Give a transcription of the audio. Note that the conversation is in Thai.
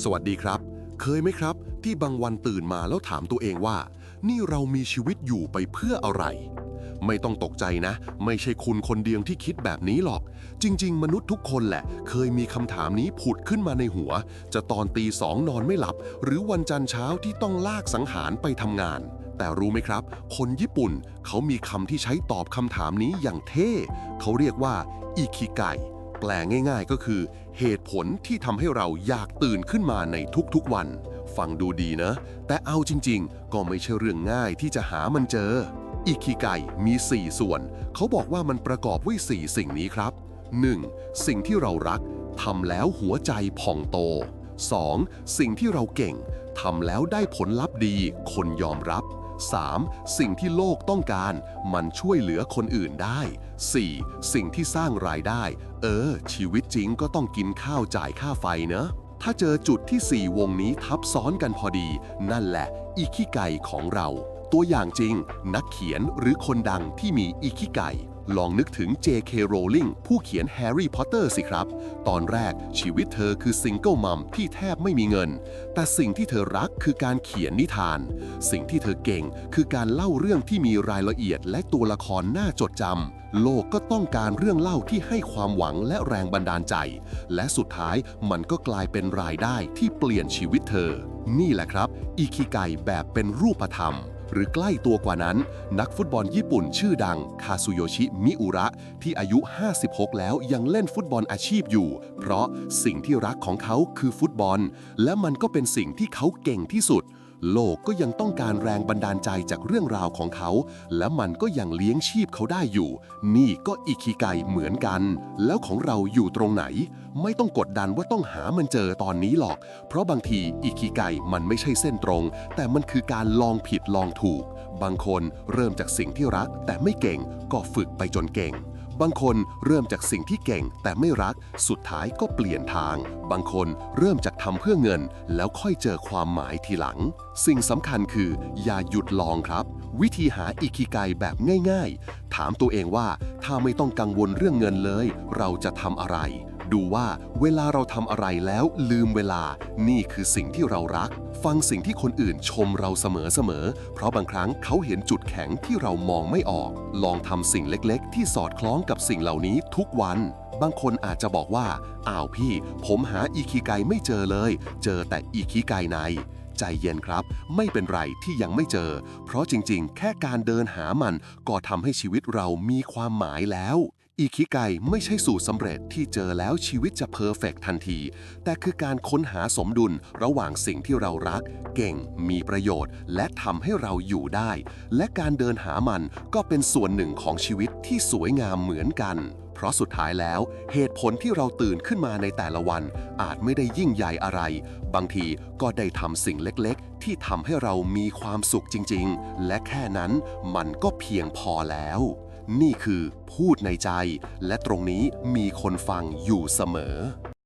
สวัสดีครับ เคยไหมครับ ที่บางวันตื่นมาแล้วถามตัวเองว่า นี่เรามีชีวิตอยู่ไปเพื่ออะไร ไม่ต้องตกใจนะ ไม่ใช่คุณคนเดียวที่คิดแบบนี้หรอก จริง ๆ มนุษย์ทุกคนแหละ เคยมีคำถามนี้ผุดขึ้นมาในหัว จะตอนตีสองนอนไม่หลับ หรือวันจันทร์เช้าที่ต้องลากสังหารไปทำงานแต่รู้ไหมครับ คนญี่ปุ่นเขามีคำที่ใช้ตอบคำถามนี้อย่างเท่ เขาเรียกว่าอิคิไก แปลง่ายๆ ก็คือ เหตุผลที่ทำให้เราอยากตื่นขึ้นมาในทุกๆวัน ฟังดูดีนะ แต่เอาจริงๆ ก็ไม่ใช่เรื่องง่ายที่จะหามันเจอ อิคิไกมี 4 ส่วน เขาบอกว่ามันประกอบไว้4สิ่งนี้ครับ 1. สิ่งที่เรารักทำแล้วหัวใจผ่องโต 2. สิ่งที่เราเก่งทำแล้วได้ผลลัพธ์ดี คนยอมรับ 3. สิ่งที่โลกต้องการ มันช่วยเหลือคนอื่นได้ 4. สิ่งที่สร้างรายได้ เออ ชีวิตจริงก็ต้องกินข้าวจ่ายค่าไฟเนอะถ้าเจอจุดที่ 4 วงนี้ทับซ้อนกันพอดี นั่นแหละอิคิไกของเรา ตัวอย่างจริง นักเขียนหรือคนดังที่มีอิคิไก ลองนึกถึง J.K. Rowling ผู้เขียนแฮร์รี่พอตเตอร์สิครับ ตอนแรกชีวิตเธอคือซิงเกิลมัมที่แทบไม่มีเงิน แต่สิ่งที่เธอรักคือการเขียนนิทาน สิ่งที่เธอเก่งคือการเล่าเรื่องที่มีรายละเอียดและตัวละครน่าจดจำ โลกก็ต้องการเรื่องเล่าที่ให้ความหวังและแรงบันดาลใจ และสุดท้ายมันก็กลายเป็นรายได้ที่เปลี่ยนชีวิตเธอ นี่แหละครับ อิคิไกแบบเป็นรูปธรรม หรือใกล้ตัวกว่านั้น นักฟุตบอลญี่ปุ่นชื่อดัง คาซุโยชิ มิอุระ ที่อายุ 56 แล้วยังเล่นฟุตบอลอาชีพอยู่ เพราะสิ่งที่รักของเขาคือฟุตบอล และมันก็เป็นสิ่งที่เขาเก่งที่สุด โลกก็ยังต้องการแรงบันดาลใจจากเรื่องราวของเขา และมันก็ยังเลี้ยงชีพเขาได้อยู่ นี่ก็อิคิไกเหมือนกัน แล้วของเราอยู่ตรงไหน ไม่ต้องกดดันว่าต้องหามันเจอตอนนี้หรอก เพราะบางทีอิคิไกมันไม่ใช่เส้นตรง แต่มันคือการลองผิดลองถูก บางคนเริ่มจากสิ่งที่รักแต่ไม่เก่งก็ฝึกไปจนเก่ง บางคนเริ่มจากสิ่งที่เก่งแต่ไม่รัก สุดท้ายก็เปลี่ยนทาง บางคนเริ่มจากทำเพื่อเงิน แล้วค่อยเจอความหมายทีหลัง สิ่งสำคัญคือ อย่าหยุดลองครับ วิธีหาอิคิไกแบบง่าย ๆ ถามตัวเองว่าถ้าไม่ต้องกังวลเรื่องเงินเลย เราจะทำอะไร ดูว่าเวลาเราทำอะไรแล้วลืมเวลา นี่คือสิ่งที่เรารัก ฟังสิ่งที่คนอื่นชมเราเสมอๆ เพราะบางครั้งเขาเห็นจุดแข็งที่เรามองไม่ออก ลองทำสิ่งเล็กๆ ที่สอดคล้องกับสิ่งเหล่านี้ทุกวัน บางคนอาจจะบอกว่า อ้าวพี่ ผมหาอีคิไกไม่เจอเลย เจอแต่อีคิไกในใจเย็นครับ ไม่เป็นไรที่ยังไม่เจอ เพราะจริงๆ แค่การเดินหามันก็ทำให้ชีวิตเรามีความหมายแล้ว อิคิไกไม่ใช่สูตรสำเร็จที่เจอแล้วชีวิตจะเพอร์เฟกทันที แต่คือการค้นหาสมดุลระหว่างสิ่งที่เรารัก เก่ง มีประโยชน์ และทำให้เราอยู่ได้ และการเดินหามันก็เป็นส่วนหนึ่งของชีวิตที่สวยงามเหมือนกัน เพราะสุดท้ายแล้ว เหตุผลที่เราตื่นขึ้นมาในแต่ละวัน อาจไม่ได้ยิ่งใหญ่อะไร บางทีก็ได้ทำสิ่งเล็กๆ ที่ทำให้เรามีความสุขจริง ๆ และแค่นั้นมันก็เพียงพอแล้ว นี่คือพูดในใจ และตรงนี้มีคนฟังอยู่เสมอ